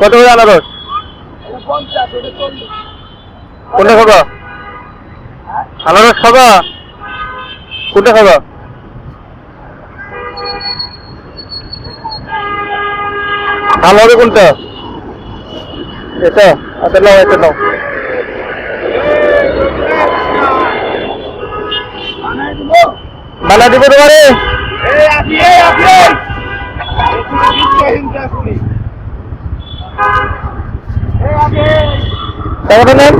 কত করে আনারস? কোনটা খাবা? আনারস খাবা? কোনটা খাবা? ভালো হবে কোনটা? এটা। আচ্ছা নাও এটা নাও। বানা দিব তোমারে? টাকাটা নেন।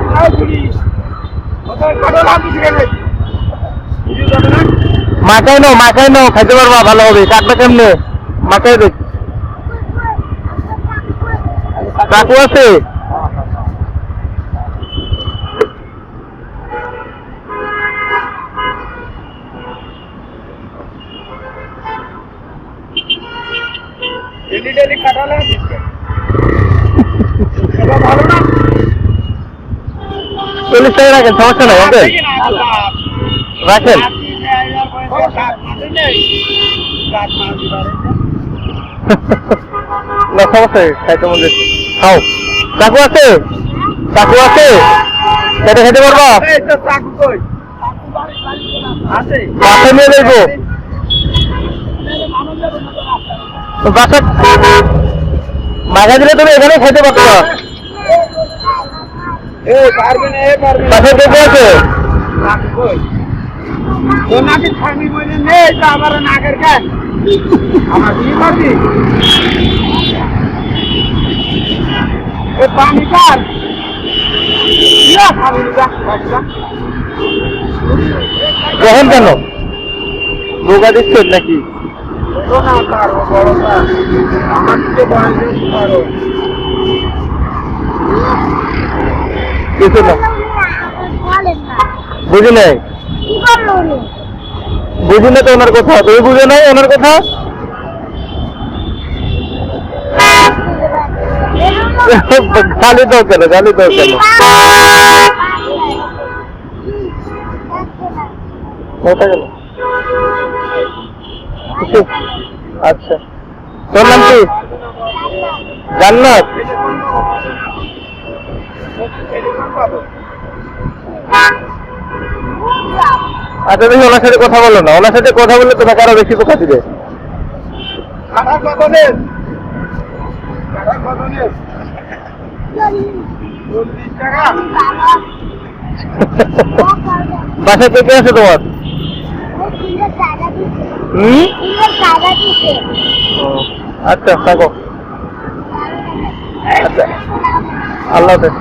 মাখাই নাও মাখাই নাও খাইতে পারবা, ভালো হবে। কাটবে কেমনে? মাখাই দেখ কাকু আছে? ভালো না চল্লিশ টাকা রাখেন সমস্যা নাই রাখেন না সমস্যা খাইতে মন খাও। কাকু আছে? কাকু আছে? খেতে খেতে পারবা? বাসা নিয়ে বাসা মাখা দিলে তুমি এখানে খেতে পারতো না বাসায় কে কে আছে আমার নাকের কাজ। আমার কি করবি? এ পানি কার? গ্রহণ কেন? বোকা দিচ্ছেন নাকি? না কার বড় কার আমার থেকে বয়স বেশি কারও কিছু না। বুঝি নাই? কি তো ওনার কথা। তুমি বুঝে নাই ওনার কথা? গালি দাও কেন, গালি দাও কেন? আচ্ছা। তোর নাম কি? জান্নাত। আচ্ছা তুমি ওনার সাথে কথা বলো না। ওনার সাথে কথা বললে তোমাকে আরও বেশি পোকা দিবে। বাসায় কে কে আছে তোমার? আচ্ছা থাকো। আচ্ছা আল্লাহ হাফেজ।